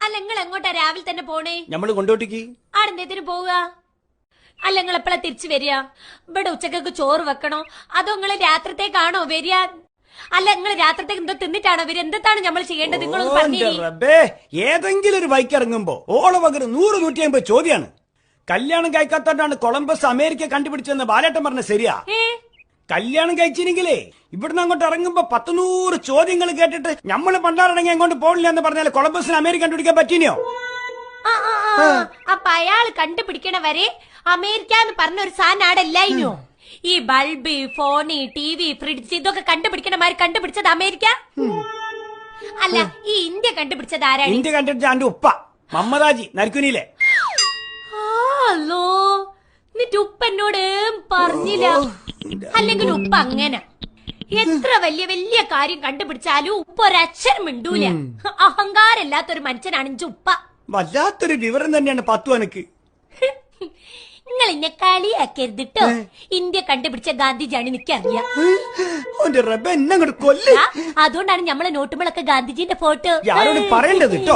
അല്ല നിങ്ങൾ എങ്ങോട്ടാ രാവിലെ തന്നെ പോണേ? ഞമ്മൾ കൊണ്ടോട്ടിക്ക്. ആടെന്തേത്തിന് പോവുക? അല്ല നിങ്ങൾ എപ്പോഴാ തിരിച്ചു വരിക? ഇവിടെ ഉച്ചക്കൊക്കെ ചോറ് വെക്കണോ? അതോ നിങ്ങൾ രാത്രിത്തേക്കാണോ വരിക? അല്ല നിങ്ങൾ രാത്രിത്തേക്ക് എന്തോ തിന്നിട്ടാണോ വരിക? എന്താണ് നമ്മൾ ചെയ്യേണ്ടത്? നിങ്ങൾ പറഞ്ഞു ഏതെങ്കിലും ഒരു ബൈക്ക് ഇറങ്ങുമ്പോ ഓളെ പകരം നൂറ് നൂറ്റി അമ്പത് ചോദ്യാണ്. കല്യാണം കഴിക്കാത്തോണ്ടാണ് കൊളംബസ് അമേരിക്ക കണ്ടുപിടിച്ചെന്ന് ബാലേട്ടൻ പറഞ്ഞ ശരിയാ. ഏ? കല്യാണം കഴിച്ചില്ലെങ്കിലേ ഇവിടുന്ന് അങ്ങോട്ട് ഇറങ്ങുമ്പോ പത്ത് നൂറ് ചോദ്യങ്ങൾ കേട്ടിട്ട് നമ്മൾ പണ്ടാറടങ്ങി അങ്ങോട്ട് പോണില്ല എന്ന് പറഞ്ഞാൽ കൊളംബസിന് അമേരിക്ക കണ്ടുപിടിക്കാൻ പറ്റിനോ. അപ്പൊ അയാൾ കണ്ടുപിടിക്കണ വരെ അമേരിക്ക എന്ന് പറഞ്ഞ ഒരു സാധനം ആടെ ഇല്ലായിനോ ഈ bulb phone T V fridge ഇതൊക്കെ കണ്ടുപിടിക്കണമാര് കണ്ടുപിടിച്ചത് അമേരിക്ക? അല്ല ഈ ഇന്ത്യ കണ്ടുപിടിച്ചത് ആരാണ്? ഇന്ത്യ കണ്ടുപിടിച്ച ഉപ്പ മമ്മദാജി നരിക്കുനിയിലെ. പറഞ്ഞില്ല അല്ലെങ്കിൽ ഉപ്പ അങ്ങനെ. എത്ര വലിയ വലിയ കാര്യം കണ്ടുപിടിച്ചാലും ഉപ്പ ഒരക്ഷരം മിണ്ടൂല. അഹങ്കാരമില്ലാത്തൊരു മനുഷ്യനാണ് ഇഞ്ച ഉപ്പ. വല്ലാത്തൊരു വിവരം തന്നെയാണ് പത്തു അനക്ക്. നിങ്ങൾ ഇന്നെ കളിയാക്കരുതിട്ടോ? ഇന്ത്യ കണ്ടുപിടിച്ച ഗാന്ധിജിയാണ് എനിക്കറിയാം. എന്നെ അതുകൊണ്ടാണ് നമ്മളെ നോട്ടുമ്പളൊക്കെ ഗാന്ധിജിന്റെ ഫോട്ടോ. പറയേണ്ടത് കേട്ടോ